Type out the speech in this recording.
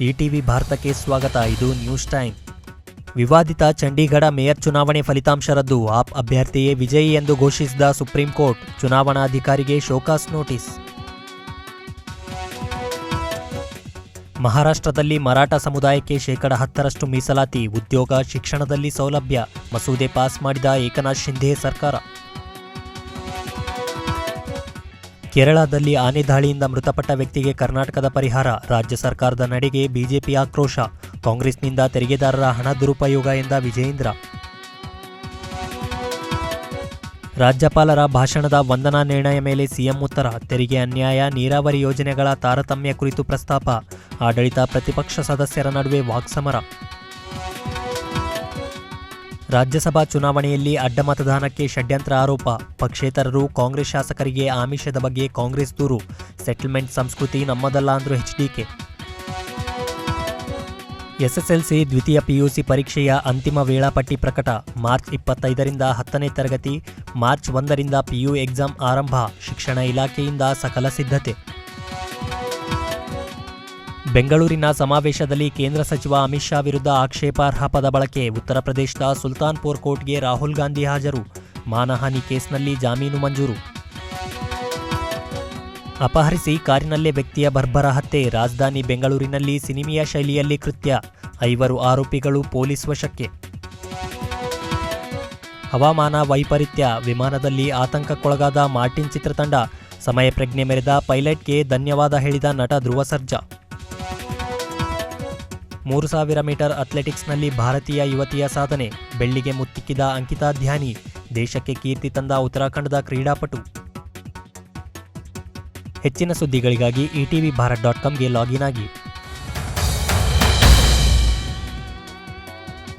ETV ಭಾರತಕ್ಕೆ ಸ್ವಾಗತ. ಇದು ನ್ಯೂಸ್ ಟೈಮ್. ವಿವಾದಿತ ಚಂಡೀಗಢ ಮೇಯರ್ ಚುನಾವಣೆ ಫಲಿತಾಂಶ ರದ್ದು. ಆಪ್ ಅಭ್ಯರ್ಥಿಯೇ ವಿಜಯಿ ಎಂದು ಘೋಷಿಸಿದ ಸುಪ್ರೀಂ ಕೋರ್ಟ್, ಚುನಾವಣಾಧಿಕಾರಿಗೆ ಶೋಕಾಸ್ ನೋಟಿಸ್. ಮಹಾರಾಷ್ಟ್ರದಲ್ಲಿ ಮರಾಠ ಸಮುದಾಯಕ್ಕೆ ಶೇಕಡ ಹತ್ತರಷ್ಟು ಮೀಸಲಾತಿ. ಉದ್ಯೋಗ, ಶಿಕ್ಷಣದಲ್ಲಿ ಸೌಲಭ್ಯ. ಮಸೂದೆ ಪಾಸ್ ಮಾಡಿದ ಏಕನಾಥ್ ಶಿಂಧೆ ಸರ್ಕಾರ. ಕೇರಳದಲ್ಲಿ ಆನೆ ದಾಳಿಯಿಂದ ಮೃತಪಟ್ಟ ವ್ಯಕ್ತಿಗೆ ಕರ್ನಾಟಕದ ಪರಿಹಾರ, ರಾಜ್ಯ ಸರ್ಕಾರದ ನಡೆಗೆ ಬಿಜೆಪಿ ಆಕ್ರೋಶ, ಕಾಂಗ್ರೆಸ್ನಿಂದ ತೆರಿಗೆದಾರರ ಹಣ ದುರುಪಯೋಗ ಎಂದ ವಿಜಯೇಂದ್ರ. ರಾಜ್ಯಪಾಲರ ಭಾಷಣದ ವಂದನಾ ನಿರ್ಣಯ ಮೇಲೆ ಸಿಎಂ ಉತ್ತರ, ತೆರಿಗೆ ಅನ್ಯಾಯ, ನೀರಾವರಿ ಯೋಜನೆಗಳ ತಾರತಮ್ಯ ಕುರಿತು ಪ್ರಸ್ತಾಪ, ಆಡಳಿತ ಪ್ರತಿಪಕ್ಷ ಸದಸ್ಯರ ನಡುವೆ ವಾಕ್ಸಮರ. ರಾಜ್ಯಸಭಾ ಚುನಾವಣೆಯಲ್ಲಿ ಅಡ್ಡ ಮತದಾನಕ್ಕೆ ಷಡ್ಯಂತ್ರ ಆರೋಪ. ಪಕ್ಷೇತರರು ಕಾಂಗ್ರೆಸ್ ಶಾಸಕರಿಗೆ ಆಮಿಷದ ಬಗ್ಗೆ ಕಾಂಗ್ರೆಸ್ ದೂರು. ಸೆಟಲ್ಮೆಂಟ್ ಸಂಸ್ಕೃತಿ ನಮ್ಮದಲ್ಲ ಅಂದ್ರು ಎಚ್ಡಿಕೆ ಎಸ್ಎಸ್ಎಲ್ಸಿ ದ್ವಿತೀಯ ಪಿಯುಸಿ ಪರೀಕ್ಷೆಯ ಅಂತಿಮ ವೇಳಾಪಟ್ಟಿ ಪ್ರಕಟ. ಮಾರ್ಚ್ ಇಪ್ಪತ್ತೈದರಿಂದ ಹತ್ತನೇ ತರಗತಿ, ಮಾರ್ಚ್ ಒಂದರಿಂದ ಪಿಯು ಎಕ್ಸಾಮ್ ಆರಂಭ. ಶಿಕ್ಷಣ ಇಲಾಖೆಯಿಂದ ಸಕಲ ಸಿದ್ಧತೆ. ಬೆಂಗಳೂರಿನ ಸಮಾವೇಶದಲ್ಲಿ ಕೇಂದ್ರ ಸಚಿವ ಅಮಿತ್ ಶಾ ವಿರುದ್ಧ ಆಕ್ಷೇಪಾರ್ಹ ಪದ ಬಳಕೆ ಉತ್ತರ ಪ್ರದೇಶದ ಸುಲ್ತಾನ್ಪುರ್ ಕೋರ್ಟ್ಗೆ ರಾಹುಲ್ ಗಾಂಧಿ ಹಾಜರು. ಮಾನಹಾನಿ ಕೇಸ್ನಲ್ಲಿ ಜಾಮೀನು ಮಂಜೂರು. ಅಪಹರಿಸಿ ಕಾರಿನಲ್ಲೇ ವ್ಯಕ್ತಿಯ ಬರ್ಬರ ಹತ್ಯೆ, ರಾಜಧಾನಿ ಬೆಂಗಳೂರಿನಲ್ಲಿ ಸಿನಿಮೀಯ ಶೈಲಿಯಲ್ಲಿ ಕೃತ್ಯ, ಐವರು ಆರೋಪಿಗಳು ಪೊಲೀಸ್ ವಶಕ್ಕೆ. ಹವಾಮಾನ ವೈಪರೀತ್ಯ, ವಿಮಾನದಲ್ಲಿ ಆತಂಕಕ್ಕೊಳಗಾದ ಮಾರ್ಟಿನ್ ಚಿತ್ರತಂಡ ಸಮಯ ಪ್ರಜ್ಞೆ ಮೆರೆದ ಪೈಲಟ್ಗೆ ಧನ್ಯವಾದ ಹೇಳಿದ ನಟ ಧ್ರುವ ಸರ್ಜಾ. ಮೂರು ಸಾವಿರ ಮೀಟರ್ ಅಥ್ಲೆಟಿಕ್ಸ್ನಲ್ಲಿ ಭಾರತೀಯ ಯುವತಿಯ ಸಾಧನೆ. ಬೆಳ್ಳಿಗೆ ಮುತ್ತಿಕ್ಕಿದ ಅಂಕಿತಾ ಧ್ಯಾನಿ ದೇಶಕ್ಕೆ ಕೀರ್ತಿ ತಂದ ಉತ್ತರಾಖಂಡದ ಕ್ರೀಡಾಪಟು. ಹೆಚ್ಚಿನ ಸುದ್ದಿಗಳಿಗಾಗಿ ಇಟಿವಿ ಭಾರತ್ ಡಾಟ್ ಕಾಮ್ಗೆ ಲಾಗಿನ್ ಆಗಿ.